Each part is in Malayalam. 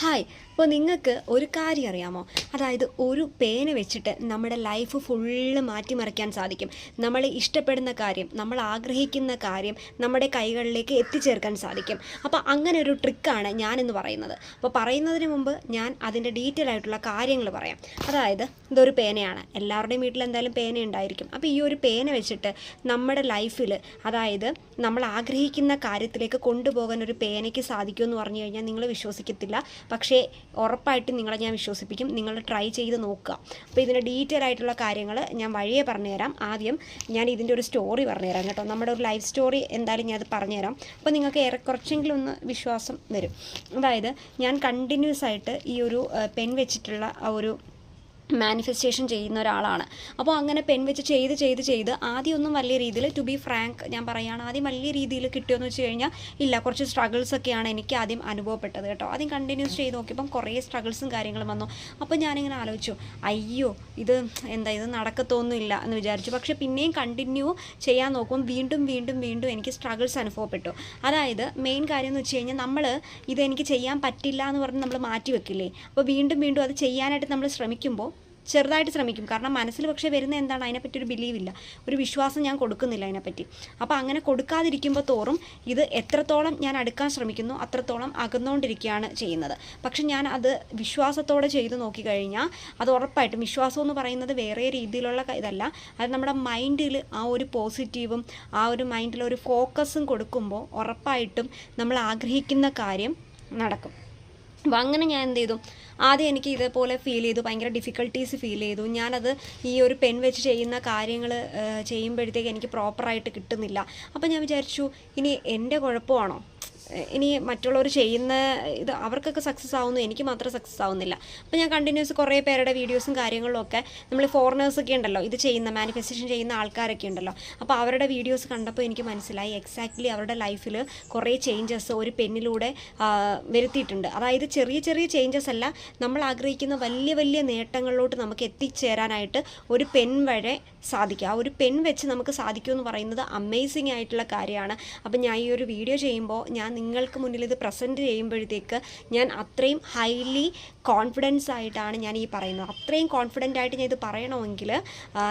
はい。അപ്പോൾ നിങ്ങൾക്ക് ഒരു കാര്യം അറിയാമോ? അതായത് ഒരു പേന വെച്ചിട്ട് നമ്മുടെ ലൈഫ് ഫുള്ള് മാറ്റിമറിക്കാൻ സാധിക്കും. നമ്മൾ ഇഷ്ടപ്പെടുന്ന കാര്യം നമ്മൾ ആഗ്രഹിക്കുന്ന കാര്യം നമ്മുടെ കൈകളിലേക്ക് എത്തിച്ചേർക്കാൻ സാധിക്കും. അപ്പോൾ അങ്ങനെ ഒരു ട്രിക്കാണ് ഞാനെന്ന് പറയുന്നത്. അപ്പോൾ പറയുന്നതിന് മുമ്പ് ഞാൻ അതിന്റെ ഡീറ്റെയിൽ ആയിട്ടുള്ള കാര്യങ്ങൾ പറയാം. അതായത് ഇതൊരു പേനയാണ്. എല്ലാവരുടെയും വീട്ടിൽ എന്തായാലും പേന ഉണ്ടായിരിക്കും. അപ്പോൾ ഈ ഒരു പേന വെച്ചിട്ട് നമ്മുടെ ലൈഫിൽ അതായത് നമ്മൾ ആഗ്രഹിക്കുന്ന കാര്യത്തിലേക്ക് കൊണ്ടുപോകാൻ ഒരു പേനയ്ക്ക് സാധിക്കുമെന്ന് പറഞ്ഞു കഴിഞ്ഞാൽ നിങ്ങൾ വിശ്വസിക്കത്തില്ല. പക്ഷേ ഉറപ്പായിട്ടും നിങ്ങളെ ഞാൻ വിശ്വസിപ്പിക്കും. നിങ്ങൾ ട്രൈ ചെയ്ത് നോക്കുക. അപ്പോൾ ഇതിന്റെ ഡീറ്റെയിൽ ആയിട്ടുള്ള കാര്യങ്ങൾ ഞാൻ വഴിയെ പറഞ്ഞുതരാം. ആദ്യം ഞാൻ ഇതിന്റെ ഒരു സ്റ്റോറി പറഞ്ഞുതരാം കേട്ടോ. നമ്മുടെ ഒരു ലൈഫ് സ്റ്റോറി എന്തായാലും ഞാൻ അത് പറഞ്ഞുതരാം. അപ്പോൾ നിങ്ങൾക്ക് ഏറെ കുറച്ചെങ്കിലും ഒന്ന് വിശ്വാസം വരും. അതായത് ഞാൻ കണ്ടിന്യൂസ് ആയിട്ട് ഈ ഒരു പെൻ വെച്ചിട്ടുള്ള ആ ഒരു മാനിഫെസ്റ്റേഷൻ ചെയ്യുന്ന ഒരാളാണ്. അപ്പോൾ അങ്ങനെ പെൻ വെച്ച് ചെയ്ത് ചെയ്ത് ചെയ്ത് ആദ്യമൊന്നും വലിയ രീതിയിൽ ടു ബി ഫ്രാങ്ക് ഞാൻ പറയുകയാണ് ആദ്യം വലിയ രീതിയിൽ കിട്ടിയോന്ന് വെച്ച് കഴിഞ്ഞാൽ ഇല്ല കുറച്ച് സ്ട്രഗിൾസ് ഒക്കെയാണ് എനിക്ക് ആദ്യം അനുഭവപ്പെട്ടത് കേട്ടോ. ആദ്യം കണ്ടിന്യൂസ് ചെയ്ത് നോക്കിയപ്പം കുറേ സ്ട്രഗിൾസും കാര്യങ്ങളും വന്നു. അപ്പോൾ ഞാനിങ്ങനെ ആലോചിച്ചു അയ്യോ ഇത് എന്താ ഇത് നടക്കത്തൊന്നുമില്ല എന്ന് വിചാരിച്ചു. പക്ഷേ പിന്നെയും കണ്ടിന്യൂ ചെയ്യാൻ നോക്കും വീണ്ടും വീണ്ടും വീണ്ടും എനിക്ക് സ്ട്രഗിൾസ് അനുഭവപ്പെട്ടു. അതായത് മെയിൻ കാര്യം എന്ന് വെച്ച് കഴിഞ്ഞാൽ നമ്മൾ ഇതെനിക്ക് ചെയ്യാൻ പറ്റില്ല എന്ന് പറഞ്ഞ് നമ്മൾ മാറ്റി വെക്കില്ലേ അപ്പോൾ വീണ്ടും വീണ്ടും അത് ചെയ്യാനായിട്ട് നമ്മൾ ശ്രമിക്കുമ്പോൾ ചെറുതായിട്ട് ശ്രമിക്കും. കാരണം മനസ്സിൽ പക്ഷേ വരുന്ന എന്താണ്? അതിനെപ്പറ്റി ഒരു ബിലീവ് ഇല്ല. ഒരു വിശ്വാസം ഞാൻ കൊടുക്കുന്നില്ല അതിനെപ്പറ്റി. അപ്പോൾ അങ്ങനെ കൊടുക്കാതിരിക്കുമ്പോൾ തോറും ഇത് എത്രത്തോളം ഞാൻ അടുക്കാൻ ശ്രമിക്കുന്നു അത്രത്തോളം അകന്നുകൊണ്ടിരിക്കുകയാണ് ചെയ്യുന്നത്. പക്ഷെ ഞാൻ അത് വിശ്വാസത്തോടെ ചെയ്തു നോക്കിക്കഴിഞ്ഞാൽ അത് ഉറപ്പായിട്ടും വിശ്വാസം എന്ന് പറയുന്നത് വേറെ രീതിയിലുള്ള ഇതല്ല. അത് നമ്മുടെ മൈൻഡിൽ ആ ഒരു പോസിറ്റീവും ആ ഒരു മൈൻഡിൽ ഒരു ഫോക്കസും കൊടുക്കുമ്പോൾ ഉറപ്പായിട്ടും നമ്മൾ ആഗ്രഹിക്കുന്ന കാര്യം നടക്കും. അപ്പം അങ്ങനെ ഞാൻ എന്ത് ചെയ്തു? ആദ്യം എനിക്ക് ഇതേപോലെ ഫീൽ ചെയ്തു ഭയങ്കര ഡിഫിക്കൽട്ടീസ് ഫീൽ ചെയ്തു. ഞാനത് ഈ ഒരു പെൻ വെച്ച് ചെയ്യുന്ന കാര്യങ്ങൾ ചെയ്യുമ്പോഴത്തേക്ക് എനിക്ക് പ്രോപ്പറായിട്ട് കിട്ടുന്നില്ല. അപ്പം ഞാൻ വിചാരിച്ചു ഇനി എന്റെ കുഴപ്പമാണോ? ഇനി മറ്റുള്ളവർ ചെയ്യുന്ന ഇത് അവർക്കൊക്കെ സക്സസ് ആവുന്നു എനിക്ക് മാത്രം സക്സസ് ആവുന്നില്ല. അപ്പോൾ ഞാൻ കണ്ടിന്യൂസ് കുറേ പേരുടെ വീഡിയോസും കാര്യങ്ങളും ഒക്കെ നമ്മൾ ഫോറിനേഴ്സൊക്കെ ഉണ്ടല്ലോ ഇത് ചെയ്യുന്ന മാനിഫെസ്റ്റേഷൻ ചെയ്യുന്ന ആൾക്കാരൊക്കെ ഉണ്ടല്ലോ. അപ്പോൾ അവരുടെ വീഡിയോസ് കണ്ടപ്പോൾ എനിക്ക് മനസ്സിലായി എക്സാക്ട്ലി അവരുടെ ലൈഫിൽ കുറേ ചേഞ്ചസ് ഒരു പെന്നിലൂടെ വരുത്തിയിട്ടുണ്ട്. അതായത് ചെറിയ ചെറിയ ചേഞ്ചസ് അല്ല നമ്മൾ ആഗ്രഹിക്കുന്ന വലിയ വലിയ നേട്ടങ്ങളിലോട്ട് നമുക്ക് എത്തിച്ചേരാനായിട്ട് ഒരു പെൻ വഴി സാധിക്കുക ആ ഒരു പെൻ വെച്ച് നമുക്ക് സാധിക്കുമെന്ന് പറയുന്നത് അമേസിംഗ് ആയിട്ടുള്ള കാര്യമാണ്. അപ്പം ഞാൻ ഈ ഒരു വീഡിയോ ചെയ്യുമ്പോൾ ഞാൻ നിങ്ങൾക്ക് മുന്നിൽ ഇത് പ്രസന്റ് ചെയ്യുമ്പോഴത്തേക്ക് ഞാൻ അത്രയും ഹൈലി കോൺഫിഡൻസ് ആയിട്ടാണ് ഞാൻ ഈ പറയുന്നത്. അത്രയും കോൺഫിഡന്റ് ആയിട്ട് ഞാൻ ഇത് പറയണമെങ്കിൽ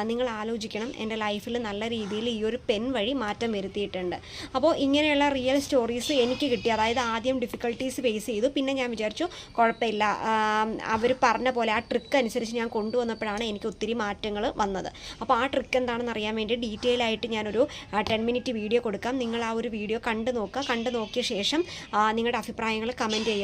നിങ്ങൾ ആലോചിക്കണം. എന്റെ ലൈഫിൽ നല്ല രീതിയിൽ ഈ ഒരു പെൻ വഴി മാറ്റം വരുത്തിയിട്ടുണ്ട്. അപ്പോൾ ഇങ്ങനെയുള്ള റിയൽ സ്റ്റോറീസ് എനിക്ക് കിട്ടി. അതായത് ആദ്യം ഡിഫിക്കൽട്ടീസ് ഫേസ് ചെയ്തു. പിന്നെ ഞാൻ വിചാരിച്ചു കുഴപ്പമില്ല. അവർ പറഞ്ഞ പോലെ ആ ട്രിക്ക് അനുസരിച്ച് ഞാൻ കൊണ്ടുവന്നപ്പോഴാണ് എനിക്ക് ഒത്തിരി മാറ്റങ്ങൾ വന്നത്. അപ്പോൾ ആ ട്രിക്ക് എന്താണെന്ന് അറിയാൻ വേണ്ടി ഡീറ്റെയിൽ ആയിട്ട് ഞാനൊരു ടെൻ മിനിറ്റ് വീഡിയോ കൊടുക്കാം. നിങ്ങൾ ആ ഒരു വീഡിയോ കണ്ടു നോക്കുക. കണ്ടു നോക്കിയ ശേഷം നിങ്ങളുടെ അഭിപ്രായങ്ങൾ കമന്റ് ചെയ്യുക.